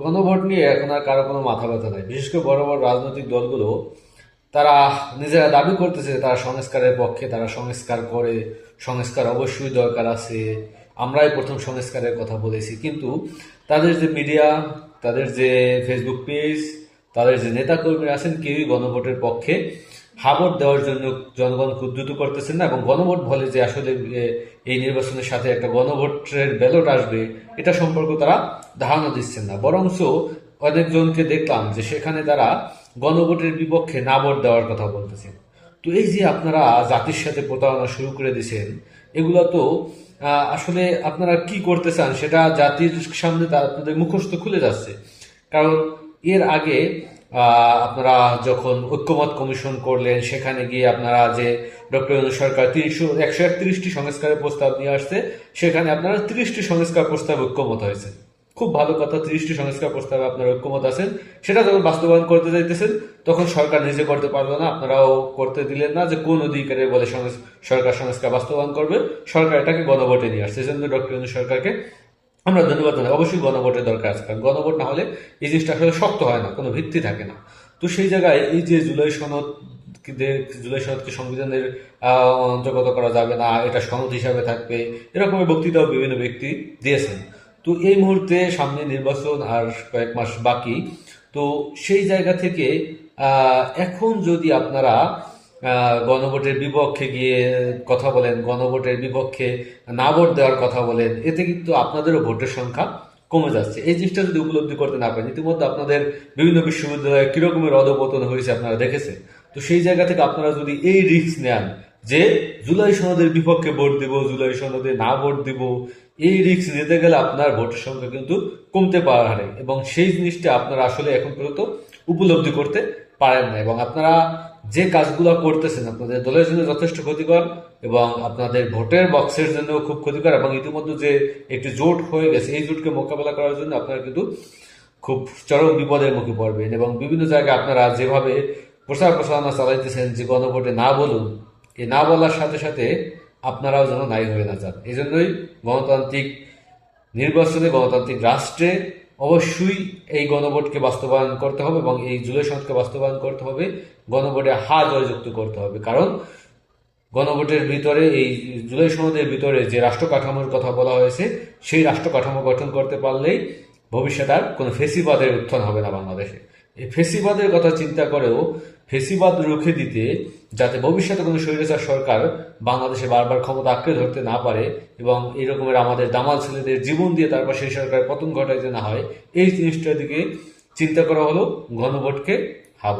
গণভোট নিয়ে এখন আর কারও কোনো মাথা ব্যথা নাই। বিশেষ করে বড় বড় রাজনৈতিক দলগুলো, তারা নিজেরা দাবি করতেছে তারা সংস্কারের পক্ষে, তারা সংস্কার করে, সংস্কার অবশ্যই দরকার আছে, আমরাই প্রথম সংস্কারের কথা বলেছি। কিন্তু তাদের যে মিডিয়া, তাদের যে ফেসবুক পেজ তাদের যে নেতাকর্মীরা আছেন, কেউই গণভোটের পক্ষে হাবট দেওয়ার জন্য জনগণকে উদ্যুত করতেছেন না, এবং গণভোট বলে যে আসলে এই নির্বাচনের সাথে একটা গণভোটের ব্যালট আসবে, এটা সম্পর্কে তারা ধারণা দিচ্ছেন না। বরঞ্চ অনেকজনকে দেখলাম যে সেখানে তারা গণভোটের বিপক্ষে না ভোট দেওয়ার কথা বলতেছেন। তো এই যে আপনারা জাতির সাথে প্রতারণা শুরু করে দিয়েছেন, এগুলো তো আসলে আপনারা কি করতে চান সেটা জাতির সামনে আপনাদের মুখস্থ খুলে যাচ্ছে। কারণ এর আগে আপনারা যখন ঐক্যমত কমিশন করলেন, সেখানে গিয়ে আপনারা যে ডক্টর সরকার তিনশো, একশো একত্রিশটি সংস্কারের প্রস্তাব নিয়ে আসছে, সেখানে আপনারা তিরিশটি সংস্কার প্রস্তাব ঐক্যমত হয়েছে। খুব ভালো কথা, তিরিশটি সংস্কার প্রস্তাবে আপনারা ঐক্যমত আছেন। সেটা যখন বাস্তবায়ন করতে চাইতেছেন, তখন সরকার নিজে করতে পারল না, আপনারাও করতে দিলেন না যে কোন অধিকারে বলে সরকার সংস্কার বাস্তবায়ন করবে। সরকার এটাকে গণভোটে নিয়ে আসছে। সেজন্য ডক্টর সরকারকে আমরা ধন্যবাদ জানাই। অবশ্যই গণভোটের দরকার আছে, কারণ গণভোট না হলে এই জিনিসটা আসলে শক্ত হয় না, কোনো ভিত্তি থাকে না। তো সেই জায়গায় এই যে জুলাই সনদ জুলাই সনদকে সংবিধানের অন্তর্গত করা যাবে না, এটা সনদ হিসাবে থাকবে এরকমের বক্তৃতাও বিভিন্ন ব্যক্তি দিয়েছেন। তো এই মুহূর্তে সামনে নির্বাচন আর কয়েক মাস বাকি, তো সেই জায়গা থেকে এখন যদি আপনারা গণভোটের বিপক্ষে গিয়ে কথা বলেন, গণভোটের বিপক্ষে না ভোট দেওয়ার কথা বলেন, এতে কিন্তু আপনাদেরও ভোটের সংখ্যা কমে যাচ্ছে। এই জিনিসটা যদি উপলব্ধি করতে না পারেন, ইতিমধ্যে আপনাদের বিভিন্ন বিশ্ববিদ্যালয়ে কিরকমের অধপতন হয়েছে আপনারা দেখেছেন। তো সেই জায়গা থেকে আপনারা যদি এই রিস্ক নেন যে জুলাই সনদের বিপক্ষে ভোট দিব, জুলাই সনদে না ভোট দিব, এই রিস্ক নিতে গেলে আপনার ভোটের সংখ্যা কিন্তু কমতে পারে এবং সেই জিনিসটা আপনারা আসলে এখন পর্যন্ত উপলব্ধি করতে পারেন না। এবং আপনারা যে কাজগুলো করতেছেন, আপনাদের দলের জন্য যথেষ্ট ক্ষতিকর এবং আপনাদের ভোটের বক্সের জন্য খুব ক্ষতিকর এবং ইতিমধ্যে যে একটি জোট হয়ে গেছে, এই জোটকে মোকাবেলা করার জন্য আপনারা কিন্তু খুব চরম বিপদের মুখে পড়বেন এবং বিভিন্ন জায়গায় আপনারা যেভাবে প্রচার প্রচারণা চালাইতেছেন যে গণভোটে না বলুন এই না বলার সাথে সাথে আপনারাও যেন নাই হয়ে না যান। এই জন্যই গণতান্ত্রিক নির্বাচনে গণতান্ত্রিক রাষ্ট্রে অবশ্যই এই গণভোটকে বাস্তবায়ন করতে হবে এবং এই জুলাই সনদকে বাস্তবায়ন করতে হবে, গণভোটে হা জয়যুক্ত করতে হবে। কারণ গণভোটের ভিতরে, এই জুলাই সনদের ভিতরে যে রাষ্ট্র কাঠামোর কথা বলা হয়েছে, সেই রাষ্ট্র কাঠামো গঠন করতে পারলেই ভবিষ্যতে আর কোনো ফেসিবাদের উত্থান হবে না বাংলাদেশে। এই ফেসিবাদের কথা চিন্তা করেও ফেসিবাদ রুখে দিতে যাতে ভবিষ্যতে কোনো স্বৈরাচার সরকার বাংলাদেশে বারবার ক্ষমতা আঁকড়ে ধরতে না পারে এবং এই রকমের আমাদের দামাল ছেলেদের জীবন দিয়ে তারপর সেই সরকারের পতন ঘটাইতে না হয়, এই জিনিসটার দিকে চিন্তা করা হলো, গণভোটকে হা